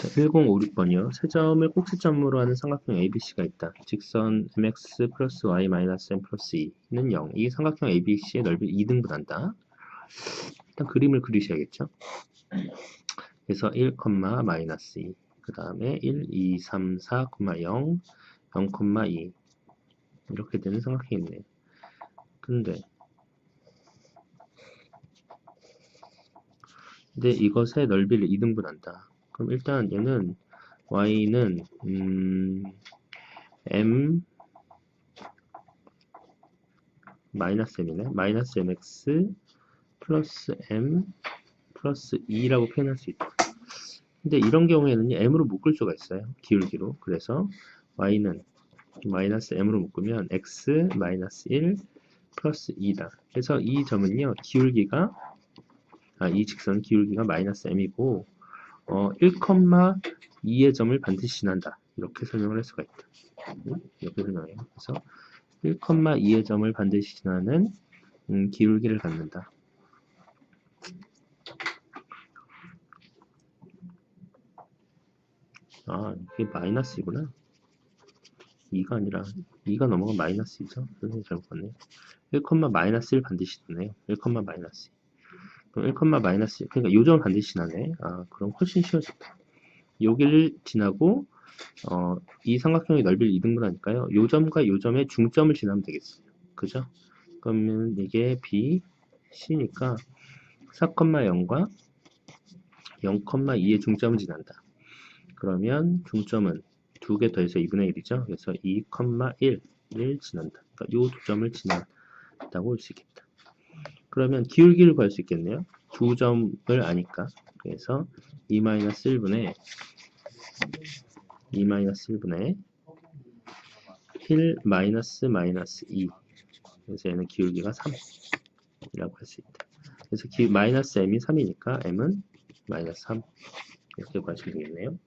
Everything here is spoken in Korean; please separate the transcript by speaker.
Speaker 1: 자, 1056번이요. 세 점을 꼭지점으로 하는 삼각형 ABC가 있다. 직선 mx 플러스 y 마이너스 m 플러스 2는 0. 이 삼각형 ABC의 넓이 2등분한다. 일단 그림을 그리셔야겠죠. 그래서 1, 마이너스 2. 그 다음에 1, 2, 3, 4, 0, 0, 2. 이렇게 되는 삼각형이 있네요. 근데 근데 이것의 넓이를 2등분한다. 그럼 일단 얘는 y는 음, m 마이너스 m이네. 마이너스 mx 플러스 m 플러스 2라고 표현할 수 있다. 근데 이런 경우에는 m으로 묶을 수가 있어요. 기울기로. 그래서 y는 마이너스 m으로 묶으면 x 마이너스 1 플러스 2다. 그래서 이 점은요. 기울기가 아, 이 직선 기울기가 마이너스 m이고 어, 1,2의 점을 반드시 지난다. 이렇게 설명을 할 수가 있다. 이렇게 설명해요. 그래서 1,2의 점을 반드시 지나는 음, 기울기를 갖는다. 아, 이게 마이너스이구나. 2가 아니라 2가 넘어가 마이너스 2죠. 선생님 잘못 봤네요. 1, 마이너스 1 반드시 드네요. 1, 마이너스 2. 그럼 1, 마이너스 그러니까 요점을 반드시 지나네. 아, 그럼 훨씬 쉬워졌다. 여기를 지나고 어, 이 삼각형의 넓이를 2등분하니까요. 요점과 요점의 중점을 지나면 되겠어요. 그죠? 그러면 이게 B, C니까 4,0과 0,2의 중점을 지난다. 그러면 중점은 두 개 더해서 2분의 1이죠. 그래서 2,1을 지난다. 그러니까 이 두 점을 지난다고 볼 수 있겠다. 그러면 기울기를 구할 수 있겠네요. 두 점을 아니까. 그래서 2-1분의 2-1분의 1 마이너스 마이너스 2 그래서 얘는 기울기가 3이라고 할 수 있다. 그래서 기, 마이너스 m이 3이니까 m은 마이너스 3 이렇게 구하시면 되겠네요.